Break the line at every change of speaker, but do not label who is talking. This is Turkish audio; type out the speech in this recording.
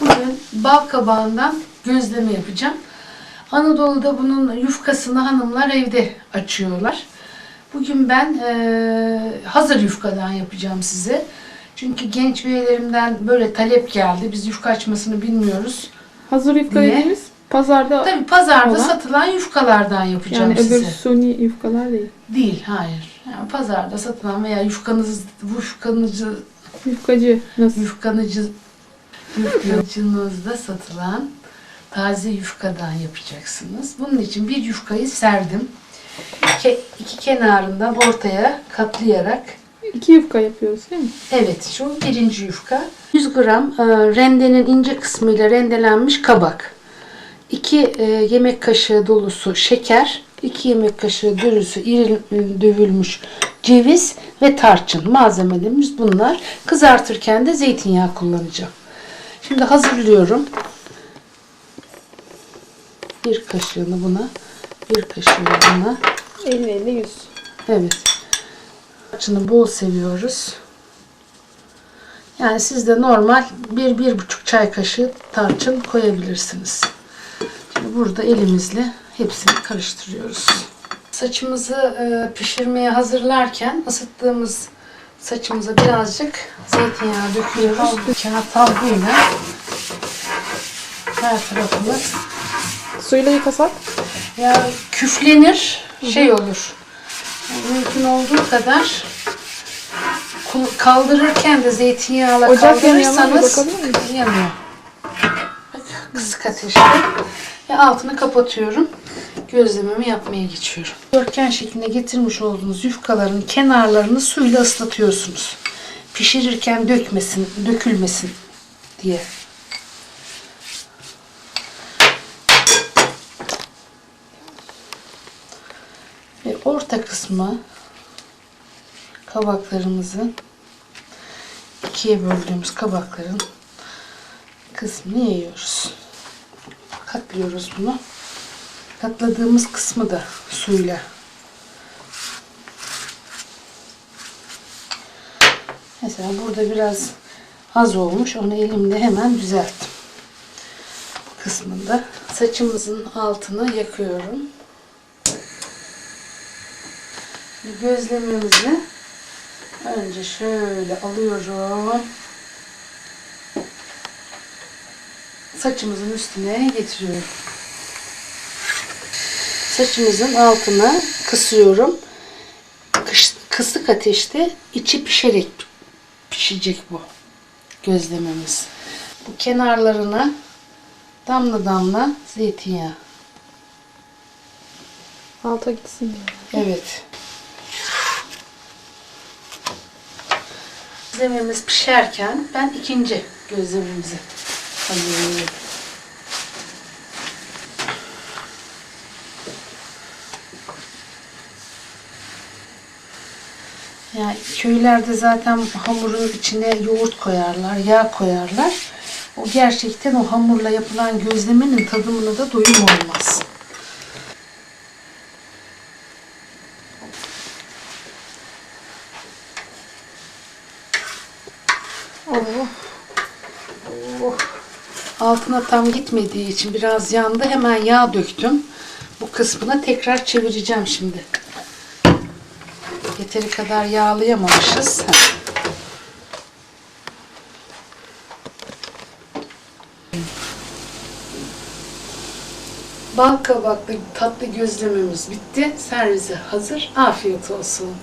Bugün bal kabağından gözleme yapacağım. Anadolu'da bunun yufkasını hanımlar evde açıyorlar. Bugün ben eee, hazır yufkadan yapacağım size. Çünkü genç üyelerimden böyle talep geldi. Biz yufka açmasını bilmiyoruz.
Hazır yufka
Niye?
dediğimiz pazarda
Tabii pazarda
Olan-
satılan yufkalardan yapacağım
yani öbür
size.
suni yufkalar değil.
Değil, hayır. Yani pazarda satılan veya yufkanız, yufkanıcı,
Yufkacı nasıl?
yufkanıcı, yufkacınızda satılan taze yufkadan yapacaksınız. Bunun için bir yufkayı serdim. İki, iki kenarından ortaya katlayarak
İki yufka yapıyoruz değil mi?
Evet, şu birinci yufka. 100 gram e, rendenin ince kısmıyla rendelenmiş kabak. 2 yemek kaşığı dolusu şeker. 2 yemek kaşığı dolusu iri e, dövülmüş ceviz ve tarçın. Malzemelerimiz bunlar. Kızartırken de zeytinyağı kullanacağım. Şimdi hazırlıyorum. Bir kaşığını buna, bir kaşığını buna.
50 50 100.
Evet. Tarçını bol seviyoruz. Yani siz de normal bir, bir buçuk çay kaşığı tarçın koyabilirsiniz. Şimdi burada elimizle hepsini karıştırıyoruz. Saçımızı e, pişirmeye hazırlarken ısıttığımız saçımıza birazcık zeytinyağı döküyoruz. Kağıt havluyla her tarafımız
Suyla yıkasak
ya küflenir, şey olur. Yani mümkün olduğu kadar kaldırırken de zeytinyağıyla
Ocak
kaldırırsanız yanıyor. Bak, kısık ateşte ve altını kapatıyorum. Gözlememi yapmaya geçiyorum. Dörtgen şeklinde getirmiş olduğunuz yufkaların kenarlarını suyla ıslatıyorsunuz. Pişirirken dökmesin, dökülmesin diye. Ve orta kısmı kabaklarımızı ikiye böldüğümüz kabakların kısmını yiyoruz. Katlıyoruz bunu. Katladığımız kısmı da suyla Mesela burada biraz az olmuş. Onu elimle hemen düzelttim. Kısmında saçımızın altını yakıyorum. Şimdi gözlememizi önce şöyle alıyorum. Saçımızın üstüne getiriyorum. Saçımızın altına kısıyorum. Kış- kısık ateşte içi pişerek pişecek bu gözlememiz. Bu kenarlarına damla damla zeytinyağı.
alta gitsin diye.
Evet. Gözlememiz pişerken ben ikinci gözlememizi hazırlıyorum. Yani köylerde zaten hamurun içine yoğurt koyarlar, yağ koyarlar. O gerçekten o hamurla yapılan gözlemenin tadımına da doyum olmaz.
Oo.
Altına tam gitmediği için biraz yandı. Hemen yağ döktüm. Bu kısmına tekrar çevireceğim şimdi. Yeteri kadar yağlayamamışız. Bal kabaklı tatlı gözlememiz bitti. Servise hazır. Afiyet olsun.